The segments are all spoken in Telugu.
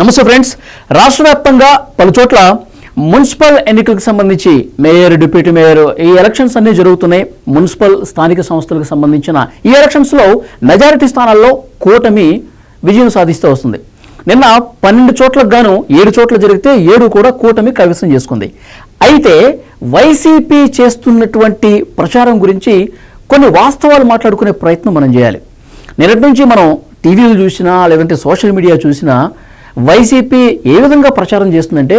నమస్తే ఫ్రెండ్స్. రాష్ట్ర వ్యాప్తంగా పలుచోట్ల మున్సిపల్ ఎన్నికలకు సంబంధించి మేయర్ డిప్యూటీ మేయర్ ఈ ఎలక్షన్స్ అన్నీ జరుగుతున్నాయి. మున్సిపల్ స్థానిక సంస్థలకు సంబంధించిన ఈ ఎలక్షన్స్లో మెజారిటీ స్థానాల్లో కూటమి విజయం సాధిస్తూ వస్తుంది. నిన్న పన్నెండు చోట్లకు గాను ఏడు చోట్ల జరిగితే ఏడు కూడా కూటమి కైవసం చేసుకుంది. అయితే వైసీపీ చేస్తున్నటువంటి ప్రచారం గురించి కొన్ని వాస్తవాలు మాట్లాడుకునే ప్రయత్నం మనం చేయాలి. నిన్నటి నుంచి మనం టీవీలు చూసినా లేదంటే సోషల్ మీడియా చూసినా వైసీపీ ఏ విధంగా ప్రచారం చేస్తుందంటే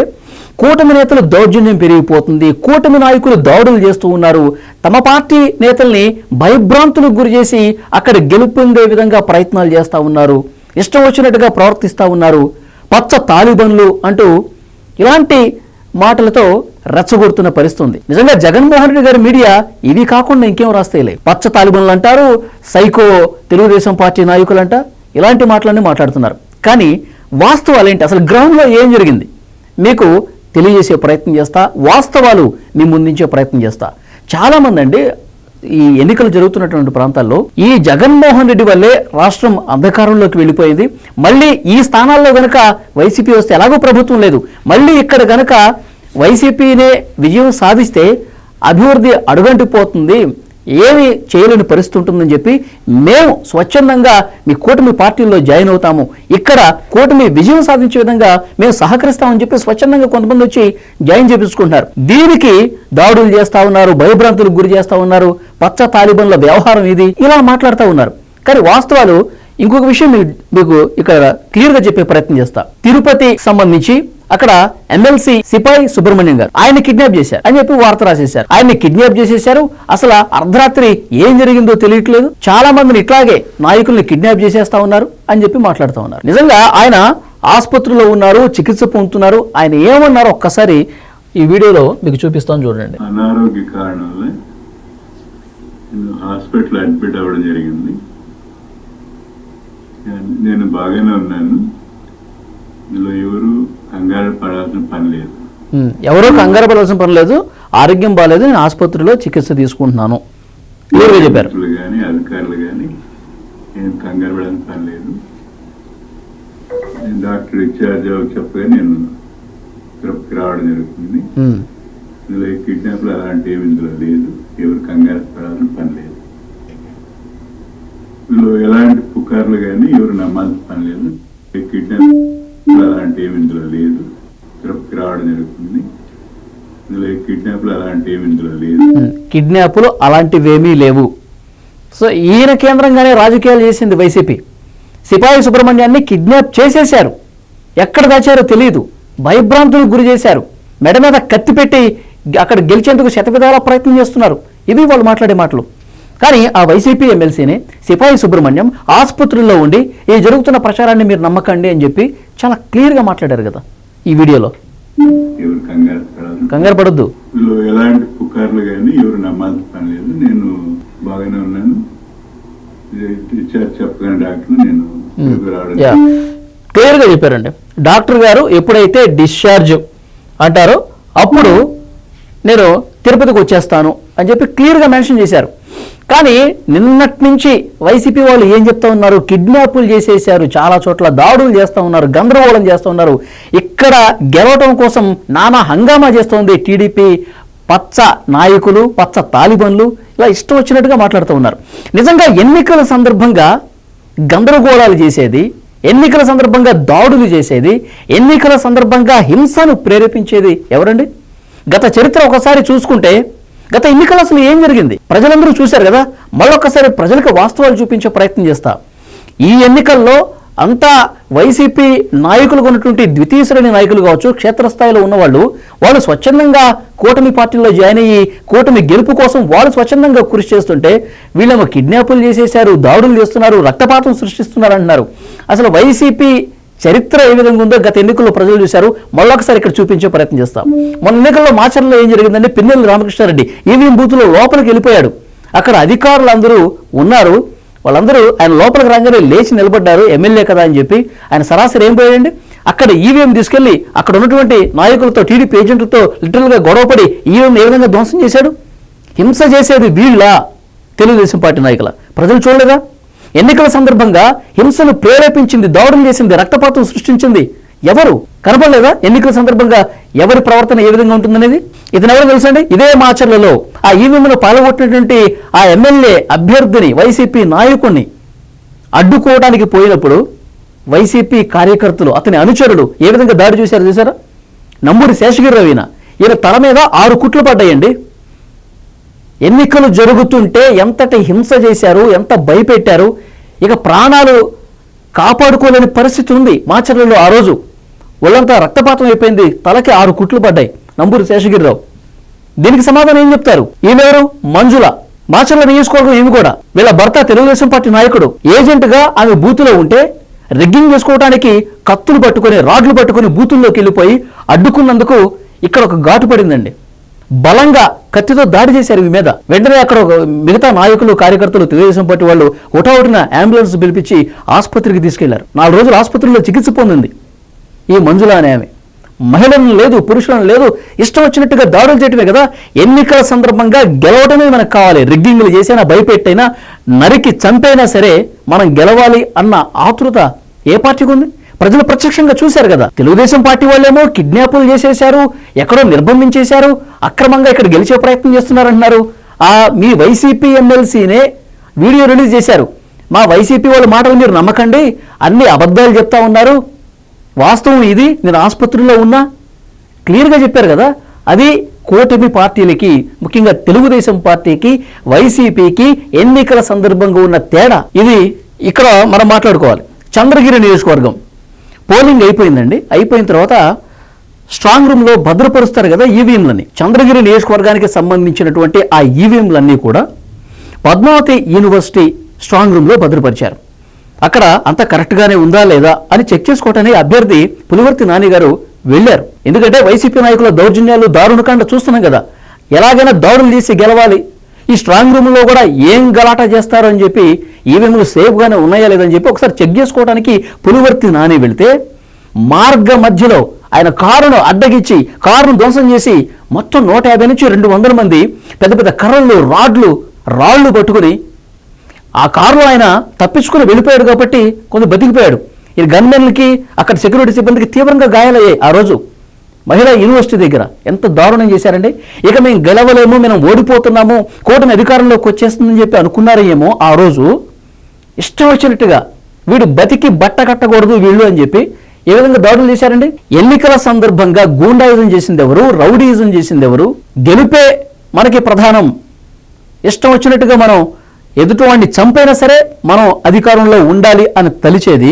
కూటమి నేతలు దౌర్జన్యం పెరిగిపోతుంది కూటమి నాయకులు దాడులు చేస్తూ ఉన్నారు. తమ పార్టీ నేతల్ని భయభ్రాంతులకు గురి చేసి అక్కడ గెలుపొందే విధంగా ప్రయత్నాలు చేస్తూ ఉన్నారు. ఇష్టం వచ్చినట్టుగా ప్రవర్తిస్తూ ఉన్నారు. పచ్చ తాలిబన్లు అంటూ ఇలాంటి మాటలతో రెచ్చగొడుతున్న పరిస్థితుంది. నిజంగా జగన్మోహన్ రెడ్డి గారి మీడియా ఇవి కాకుండా ఇంకేం రాస్తాయిలే. పచ్చ తాలిబన్లు అంటారు సైకో తెలుగుదేశం పార్టీ నాయకులంట ఇలాంటి మాటలన్నీ మాట్లాడుతున్నారు. కానీ వాస్తవాలు ఏంటి అసలు గ్రౌండ్లో ఏం జరిగింది? మీకు తెలియజేసే ప్రయత్నం చేస్తా వాస్తవాలు మీ ముందుంచే ప్రయత్నం చేస్తా. చాలామంది అండి ఈ ఎన్నికలు జరుగుతున్నటువంటి ప్రాంతాల్లో ఈ జగన్మోహన్ రెడ్డి వల్లే రాష్ట్రం అంధకారంలోకి వెళ్ళిపోయింది. మళ్ళీ ఈ స్థానాల్లో కనుక వైసీపీ వస్తే ఎలాగో ప్రభుత్వం లేదు. మళ్ళీ ఇక్కడ కనుక వైసీపీనే విజయం సాధిస్తే అభివృద్ధి అడుగంటిపోతుంది. ఏమి చేయలేని పరిస్థితి ఉంటుందని చెప్పి మేము స్వచ్ఛందంగా మీ కూటమి పార్టీల్లో జాయిన్ అవుతాము. ఇక్కడ కూటమి విజయం సాధించే విధంగా మేము సహకరిస్తామని చెప్పి స్వచ్ఛందంగా కొంతమంది వచ్చి జాయిన్ చేపించుకుంటున్నారు. దీనికి దాడులు చేస్తా ఉన్నారు భయభ్రాంతులకు గురి చేస్తా ఉన్నారు పచ్చ తాలిబన్ల వ్యవహారం ఇది ఇలా మాట్లాడుతూ ఉన్నారు. కానీ వాస్తవాలు ఇంకొక విషయం మీకు ఇక్కడ క్లియర్గా చెప్పే ప్రయత్నం చేస్తా. తిరుపతి సంబంధించి అక్కడ ఎమ్మెల్సీ సిపాయి సుబ్రహ్మణ్యం గారు. ఆయన కిడ్నాప్ చేశారు అని చెప్పి వార్త రాసేశారు. ఆయన్ని కిడ్నాప్ చేసేశారు. అసలు అర్ధరాత్రి ఏం జరిగిందో తెలియట్లేదు. చాలా మందిని ఇట్లాగే నాయకుల్ని కిడ్నాప్ చేసేస్తా ఉన్నారు అని చెప్పి మాట్లాడుతూ ఉన్నారు. నిజంగా ఆయన ఆసుపత్రిలో ఉన్నారు చికిత్స పొందుతున్నారు. ఆయన ఏమన్నారో ఒక్కసారి ఈ వీడియోలో మీకు చూపిస్తాను చూడండి. అనారోగ్య కారణాలే నేను హాస్పిటల్ అడ్మిట్ అవ్వడం జరిగింది. నేను బాగానే ఉన్నాను. ఇందులో ఎవరు కంగారు పడాల్సిన పని లేదు. ఎవరో కంగారు పడాల్సిన పని లేదు. ఆరోగ్యం బాగాలేదు నేను ఆసుపత్రిలో చికిత్స తీసుకుంటున్నాను. క్లియర్గా చెప్పారు. కానీ అధికారులు కానీ కంగారు పడాల్సిన పని లేదు. డాక్టర్ ఇన్ఛార్జ్ చెప్పగా నేను తిరుపతికి రావడం జరుగుతుంది. ఇందులో కిడ్నాప్లు అలాంటి ఏమి ఇందులో లేదు. ఎవరు కంగారు పడాల్సిన పని లేదు. ఇందులో ఎలాంటి పుకార్లు కానీ ఎవరు నమ్మాల్సిన పని లేదు. ఈ అలాంటి ఏమి ఇందులో లేదు. తిరుపతికి జరుగుతుంది. ఇందులో కిడ్నాప్లు అలాంటి ఏమి ఇందులో లేదు. కిడ్నాప్లు అలాంటివేమీ లేవు. సో ఈయన కేంద్రంగానే రాజకీయాలు చేసింది వైసీపీ. సిపాయి సుబ్రహ్మణ్యాన్ని కిడ్నాప్ చేసేశారు. ఎక్కడ దాచారో తెలియదు భయభ్రాంతులకు గురి చేశారు. మెడ మీద కత్తి పెట్టి అక్కడ గెలిచేందుకు శతవిధాల ప్రయత్నం చేస్తున్నారు. ఇవి వాళ్ళు మాట్లాడే మాటలు. కానీ ఆ వైసీపీ ఎమ్మెల్సీని సిపాయి సుబ్రహ్మణ్యం ఆసుపత్రుల్లో ఉండి ఈ జరుగుతున్న ప్రచారాన్ని మీరు నమ్మకండి అని చెప్పి చాలా క్లియర్గా మాట్లాడారు కదా ఈ వీడియోలో. కంగారు పడొద్దు. ఎలాంటి పుకార్లు కానీ ఎవరు నమ్మాల్సిన లేదు. నేను బాగానే ఉన్నాను. చెప్పగానే డాక్టర్ నేను క్లియర్గా చెప్పారండి. డాక్టర్ గారు ఎప్పుడైతే డిశ్చార్జ్ అంటారో అప్పుడు నేను తిరుపతికి వచ్చేస్తాను అని చెప్పి క్లియర్గా మెన్షన్ చేశారు. కానీ నిన్నటి నుంచి వైసీపీ వాళ్ళు ఏం చెప్తా ఉన్నారు? కిడ్నాపులు చేసేసారు చాలా చోట్ల దాడులు చేస్తూ ఉన్నారు. గందరగోళం చేస్తూ ఉన్నారు. ఇక్కడ గెలవటం కోసం నానా హంగామా చేస్తోంది టీడీపీ పచ్చ నాయకులు పచ్చ తాలిబన్లు ఇలా ఇష్టం వచ్చినట్టుగా మాట్లాడుతూ ఉన్నారు. నిజంగా ఎన్నికల సందర్భంగా గందరగోళాలు చేసేది ఎన్నికల సందర్భంగా దాడులు చేసేది ఎన్నికల సందర్భంగా హింసను ప్రేరేపించేది ఎవరండి? గత చరిత్ర ఒకసారి చూసుకుంటే గత ఎన్నికలు అసలు ఏం జరిగింది? ప్రజలందరూ చూశారు కదా? మళ్ళొక్కసారి ప్రజలకు వాస్తవాలు చూపించే ప్రయత్నం చేస్తా. ఈ ఎన్నికల్లో అంతా వైసీపీ నాయకులుగా ఉన్నటువంటి ద్వితీయ శ్రేణి నాయకులు కావచ్చు క్షేత్రస్థాయిలో ఉన్నవాళ్ళు వాళ్ళు స్వచ్ఛందంగా కూటమి పార్టీలో జాయిన్ అయ్యి కూటమి గెలుపు కోసం వాళ్ళు స్వచ్ఛందంగా కృషి చేస్తుంటే వీళ్ళేమో కిడ్నాపులు చేసేశారు దాడులు చేస్తున్నారు రక్తపాతం సృష్టిస్తున్నారు అంటున్నారు. అసలు వైసీపీ చరిత్ర ఏ విధంగా ఉందో గత ఎన్నికల్లో ప్రజలు చూశారు. మళ్ళొకసారి ఇక్కడ చూపించే ప్రయత్నం చేస్తాం. మొన్న ఎన్నికల్లో మాచర్లో ఏం జరిగిందంటే పిన్నెల్లి రామకృష్ణారెడ్డి ఈవీఎం బూత్లో లోపలికి వెళ్ళిపోయాడు. అక్కడ అధికారులు అందరూ ఉన్నారు. వాళ్ళందరూ ఆయన లోపలికి రాగానే లేచి నిలబడ్డారు. ఎమ్మెల్యే కదా అని చెప్పి ఆయన సరాసరి ఏం పోయాడండి? అక్కడ ఈవీఎం తీసుకెళ్ళి అక్కడ ఉన్నటువంటి నాయకులతో టీడీపీ ఏజెంట్లతో లిటరల్గా గొడవపడి ఈవీఎం ఏ విధంగా ధ్వంసం చేశాడు? హింస చేసేది వీళ్ళ తెలుగుదేశం పార్టీ నాయకుల. ప్రజలు చూడలేదా? ఎన్నికల సందర్భంగా హింసను ప్రేరేపించింది దౌడం చేసింది రక్తపాతం సృష్టించింది ఎవరు? కనపడలేదా ఎన్నికల సందర్భంగా ఎవరి ప్రవర్తన ఏ విధంగా ఉంటుందనేది? ఇతను ఎవరు తెలుసండి? ఇదే మాచర్లలో ఆ ఈవీఎంలో పాల్గొట్టినటువంటి ఆ ఎమ్మెల్యే అభ్యర్థిని వైసీపీ నాయకుడిని అడ్డుకోవడానికి పోయినప్పుడు వైసీపీ కార్యకర్తలు అతని అనుచరులు ఏ విధంగా దాడి చూశారు చూసారా నంబూరి శేషగిరి రవీన. ఈయన తల మీద ఆరు కుట్లు పడ్డాయండి. ఎన్నికలు జరుగుతుంటే ఎంతటి హింస చేశారు ఎంత భయపెట్టారు ఇక ప్రాణాలు కాపాడుకోలేని పరిస్థితి ఉంది మాచర్లలో ఆ రోజు. ఒళ్ళంతా రక్తపాతం అయిపోయింది తలకి ఆరు కుట్లు పడ్డాయి. నంబూరి శేషగిరిరావు. దీనికి సమాధానం ఏం చెప్తారు? ఈమెవరు? మంజుల. మాచర్ల నియోజకవర్గం ఏమి కూడా. వీళ్ళ భర్త తెలుగుదేశం పార్టీ నాయకుడు. ఏజెంట్గా ఆమె బూతులో ఉంటే రిగ్గింగ్ చేసుకోవడానికి కత్తులు పట్టుకొని రాడ్లు పట్టుకొని బూతుల్లోకి వెళ్ళిపోయి అడ్డుకున్నందుకు ఇక్కడ ఒక ఘాటు పడిందండి. బలంగా కత్తితో దాడి చేశారు ఈ మీద. వెంటనే అక్కడ ఒక మిగతా నాయకులు కార్యకర్తలు తెలుగుదేశం పార్టీ వాళ్ళు ఒకటొకటిన అంబులెన్స్ పిలిపించి ఆసుపత్రికి తీసుకెళ్ళారు. నాలుగు రోజులు ఆసుపత్రిలో చికిత్స పొందింది. ఈ మంజుల అనే ఆమె. మహిళలను లేదు పురుషులను లేదు ఇష్టం వచ్చినట్టుగా దాడులు చేయటమే కదా ఎన్నికల సందర్భంగా గెలవడమే మనకు కావాలి. రిగ్గింగ్లు చేసైనా భయపెట్టైనా నరికి చంపైనా సరే మనం గెలవాలి అన్న ఆతృత ఏ పార్టీకి ఉంది? ప్రజలు ప్రత్యక్షంగా చూశారు కదా. తెలుగుదేశం పార్టీ వాళ్ళేమో కిడ్నాపులు చేసేశారు ఎక్కడో నిర్బంధించేశారు అక్రమంగా ఇక్కడ గెలిచే ప్రయత్నం చేస్తున్నారంటున్నారు. ఆ మీ వైసీపీ ఎమ్మెల్సీనే వీడియో రిలీజ్ చేశారు. మా వైసీపీ వాళ్ళ మాటలు మీరు నమ్మకండి అన్ని అబద్ధాలు చెప్తా ఉన్నారు. వాస్తవం ఇది నేను ఆసుపత్రిలో ఉన్నా క్లియర్గా చెప్పారు కదా అది కూటమి పార్టీలకి ముఖ్యంగా తెలుగుదేశం పార్టీకి వైసీపీకి ఎన్నికల సందర్భంగా ఉన్న తేడా. ఇది ఇక్కడ మనం మాట్లాడుకోవాలి. చంద్రగిరి నియోజకవర్గం. పోలింగ్ అయిపోయిందండి. అయిపోయిన తర్వాత స్ట్రాంగ్ రూమ్లో భద్రపరుస్తారు కదా ఈవీఎంలని చంద్రగిరి నియోజకవర్గానికి సంబంధించినటువంటి ఆ ఈవీఎంలన్నీ కూడా పద్మావతి యూనివర్సిటీ స్ట్రాంగ్ రూమ్లో భద్రపరిచారు. అక్కడ అంత కరెక్ట్గానే ఉందా లేదా అని చెక్ చేసుకోవటానికి అభ్యర్థి పులివర్తి నాని గారు వెళ్ళారు. ఎందుకంటే వైసీపీ నాయకుల దౌర్జన్యాలు దారుణకాండ చూస్తున్నాం కదా. ఎలాగైనా దాడులు తీసి గెలవాలి. ఈ స్ట్రాంగ్ రూమ్లో కూడా ఏం గలాట చేస్తారు అని చెప్పి ఈవీఎంలు సేఫ్గానే ఉన్నాయా లేదని చెప్పి ఒకసారి చెక్ చేసుకోవడానికి పులివర్తి నాని వెళితే మార్గ మధ్యలో ఆయన కారును అడ్డగిచ్చి కారును ధ్వంసం చేసి మొత్తం నూట యాభై నుంచి రెండు వందల మంది పెద్ద పెద్ద కర్రలు రాడ్లు రాళ్ళు పట్టుకుని ఆ కారులో ఆయన తప్పించుకుని వెళ్ళిపోయాడు కాబట్టి కొంత బతికిపోయాడు. ఈ గన్మెన్లకి అక్కడ సెక్యూరిటీ సిబ్బందికి తీవ్రంగా గాయాలయ్యాయి ఆ రోజు. మహిళా యూనివర్సిటీ దగ్గర. ఎంత దారుణం చేశారండి. ఇక మేము గెలవలేము మేము ఓడిపోతున్నాము కూటమి అధికారంలోకి వచ్చేస్తుందని చెప్పి అనుకున్నారేమో ఆ రోజు. ఇష్టం వచ్చినట్టుగా వీడు బతికి బట్ట కట్టకూడదు వీళ్ళు అని చెప్పి ఏ విధంగా దాడులు చేశారండి? ఎన్నికల సందర్భంగా గూండాయిజం చేసింది ఎవరు రౌడీయిజం చేసింది ఎవరు గెలిపే మనకి ప్రధానం. ఇష్టం వచ్చినట్టుగా మనం ఎదుటివాడిని చంపైనా సరే మనం అధికారంలో ఉండాలి అని తలిచేది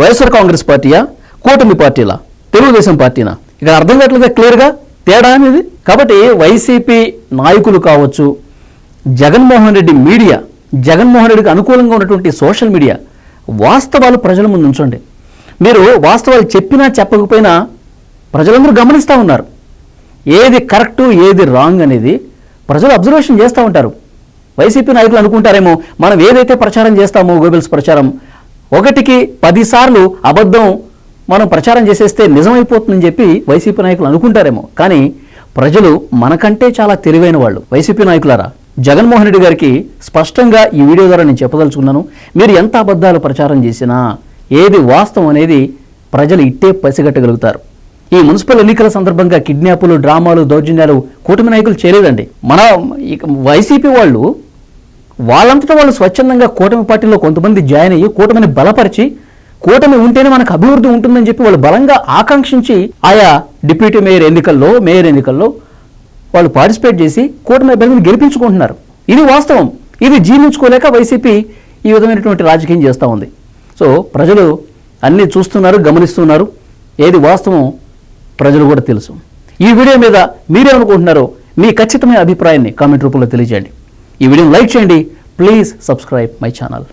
వైఎస్ఆర్ కాంగ్రెస్ పార్టీయా? కూటమి పార్టీలా? తెలుగుదేశం పార్టీనా? ఇక్కడ అర్థం కావట్లేదు? క్లియర్గా తేడా అనేది? కాబట్టి వైసీపీ నాయకులు కావచ్చు జగన్మోహన్ రెడ్డి మీడియా జగన్మోహన్ రెడ్డికి అనుకూలంగా ఉన్నటువంటి సోషల్ మీడియా వాస్తవాలు ప్రజల ముందు ఉంచండి. మీరు వాస్తవాలు చెప్పినా చెప్పకపోయినా ప్రజలందరూ గమనిస్తూ ఉన్నారు. ఏది కరెక్టు ఏది రాంగ్ అనేది ప్రజలు అబ్జర్వేషన్ చేస్తూ ఉంటారు. వైసీపీ నాయకులు అనుకుంటారేమో మనం ఏదైతే ప్రచారం చేస్తామో గోబెల్స్ ప్రచారం ఒకటికి పదిసార్లు అబద్ధం మనం ప్రచారం చేసేస్తే నిజమైపోతుందని చెప్పి వైసీపీ నాయకులు అనుకుంటారేమో. కానీ ప్రజలు మనకంటే చాలా తెలివైన వాళ్ళు వైసీపీ నాయకులారా. జగన్మోహన్ రెడ్డి గారికి స్పష్టంగా ఈ వీడియో ద్వారా నేను చెప్పదలుచుకున్నాను. మీరు ఎంత అబద్ధాలు ప్రచారం చేసినా ఏది వాస్తవం అనేది ప్రజలు ఇట్టే పసిగట్టగలుగుతారు. ఈ మున్సిపల్ ఎన్నికల సందర్భంగా కిడ్నాపులు డ్రామాలు దౌర్జన్యాలు కూటమి నాయకులు చేయలేదండి. మన వైసీపీ వాళ్ళు వాళ్ళంతటా వాళ్ళు స్వచ్ఛందంగా కూటమి పార్టీలో కొంతమంది జాయిన్ అయ్యి కూటమిని బలపరిచి కూటమి ఉంటేనే మనకు అభివృద్ధి ఉంటుందని చెప్పి వాళ్ళు బలంగా ఆకాంక్షించి ఆయా డిప్యూటీ మేయర్ ఎన్నికల్లో మేయర్ ఎన్నికల్లో వాళ్ళు పార్టిసిపేట్ చేసి కూటమి అభ్యర్థిని గెలిపించుకుంటున్నారు. ఇది వాస్తవం. ఇది జీర్ణించుకోలేక వైసీపీ ఈ విధమైనటువంటి రాజకీయం చేస్తూ ఉంది. సో ప్రజలు అన్నీ చూస్తున్నారు గమనిస్తున్నారు. ఏది వాస్తవం ప్రజలు కూడా తెలుసు. ఈ వీడియో మీద మీరేమనుకుంటున్నారో మీ ఖచ్చితమైన అభిప్రాయాన్ని కామెంట్ రూపంలో తెలియజేయండి. ఈ వీడియోని లైక్ చేయండి. Please subscribe my channel.